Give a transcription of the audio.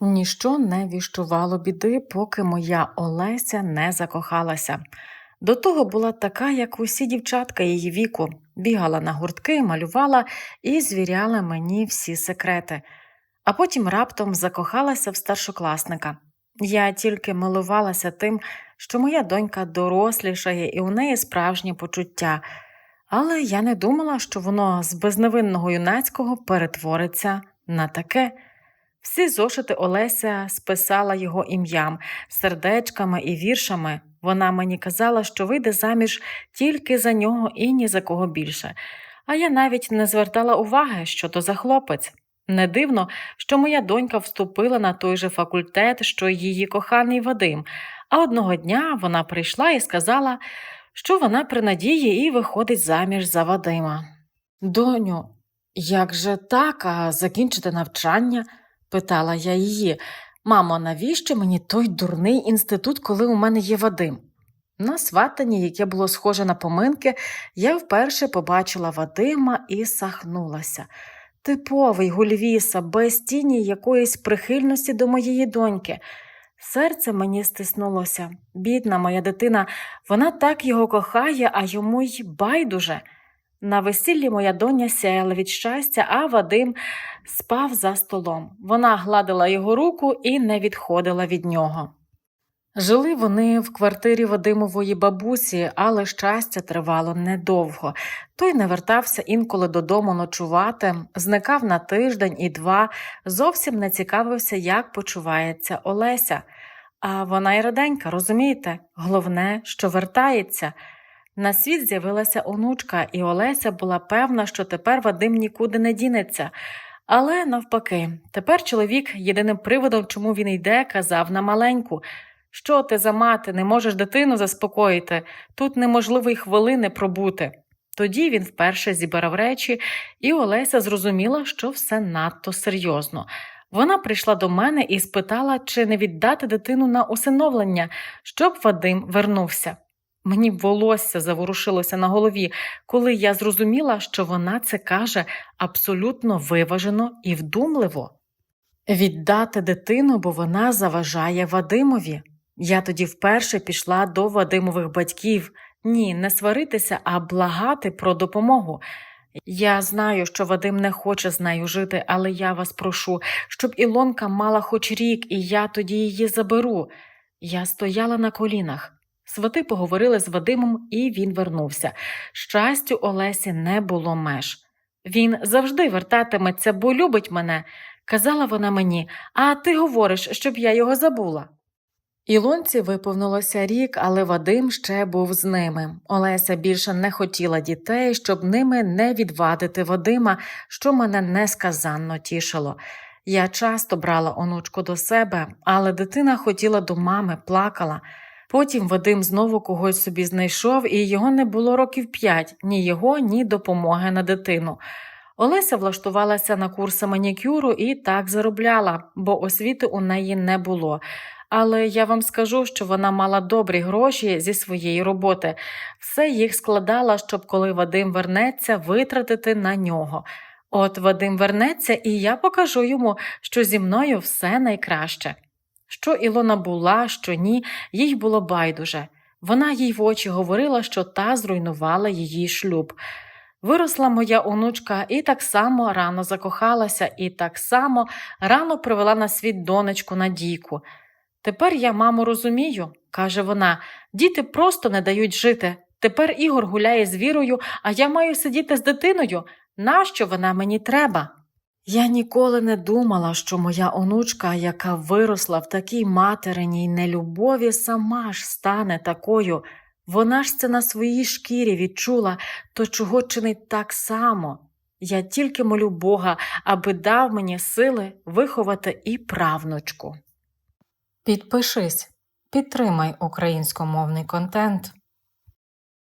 Ніщо не віщувало біди, поки моя Олеся не закохалася. До того була така, як усі дівчатка її віку, бігала на гуртки, малювала і звіряла мені всі секрети. А потім раптом закохалася в старшокласника. Я тільки милувалася тим, що моя донька дорослішає і у неї справжні почуття, але я не думала, що воно з безневинного юнацького перетвориться на таке. Всі зошити Олеся списала його ім'ям, сердечками і віршами. Вона мені казала, що вийде заміж тільки за нього і ні за кого більше. А я навіть не звертала уваги, що то за хлопець. Не дивно, що моя донька вступила на той же факультет, що її коханий Вадим, а одного дня вона прийшла і сказала, що вона при надії і виходить заміж за Вадима. Доню, як же так, а закінчити навчання? Питала я її. Мамо, навіщо мені той дурний інститут, коли у мене є Вадим? На сватанні, яке було схоже на поминки, я вперше побачила Вадима і сахнулася. Типовий гульвіса, без тіні якоїсь прихильності до моєї доньки. Серце мені стиснулося. Бідна моя дитина, вона так його кохає, а йому й байдуже. На весіллі моя доня сяяла від щастя, а Вадим спав за столом. Вона гладила його руку і не відходила від нього. Жили вони в квартирі Вадимової бабусі, але щастя тривало недовго. Той не вертався інколи додому ночувати, зникав на тиждень і два, зовсім не цікавився, як почувається Олеся. А вона й раденька, розумієте? Головне, що вертається. На світ з'явилася онучка, і Олеся була певна, що тепер Вадим нікуди не дінеться. Але навпаки, тепер чоловік єдиним приводом, чому він йде, казав на маленьку. Що ти за мати, не можеш дитину заспокоїти, тут неможливо й хвилини пробути. Тоді він вперше зібрав речі, і Олеся зрозуміла, що все надто серйозно. Вона прийшла до мене і спитала, чи не віддати дитину на усиновлення, щоб Вадим вернувся. Мені волосся заворушилося на голові, коли я зрозуміла, що вона це каже абсолютно виважено і вдумливо. Віддати дитину, бо вона заважає Вадимові. Я тоді вперше пішла до Вадимових батьків. Ні, не сваритися, а благати про допомогу. Я знаю, що Вадим не хоче з нею жити, але я вас прошу, щоб Ілонка мала хоч рік, і я тоді її заберу. Я стояла на колінах. Свати поговорили з Вадимом, і він вернувся. Щастю, Олесі не було меж. Він завжди вертатиметься, бо любить мене, казала вона мені, а ти говориш, щоб я його забула. Ілонці виповнилося рік, але Вадим ще був з ними. Олеся більше не хотіла дітей, щоб ними не відвадити Вадима, що мене несказанно тішило. Я часто брала онучку до себе, але дитина хотіла до мами, плакала. Потім Вадим знову когось собі знайшов, і його не було років п'ять ні його, ні допомоги на дитину. Олеся влаштувалася на курси манікюру і так заробляла, бо освіти у неї не було. Але я вам скажу, що вона мала добрі гроші зі своєї роботи, все їх складала, щоб коли Вадим вернеться, витратити на нього. От Вадим вернеться, і я покажу йому, що зі мною все найкраще. Що Ілона була, що ні, їй було байдуже. Вона їй в очі говорила, що та зруйнувала її шлюб. Виросла моя онучка і так само рано закохалася, і так само рано привела на світ донечку Надійку. Тепер я, маму, розумію, каже вона, діти просто не дають жити. Тепер Ігор гуляє з вірою, а я маю сидіти з дитиною. Нащо вона мені треба? Я ніколи не думала, що моя онучка, яка виросла в такій материній нелюбові, сама ж стане такою. Вона ж це на своїй шкірі відчула, то чого чинить так само. Я тільки молю Бога, аби дав мені сили виховати і правнучку. Підпишись, підтримай українськомовний контент.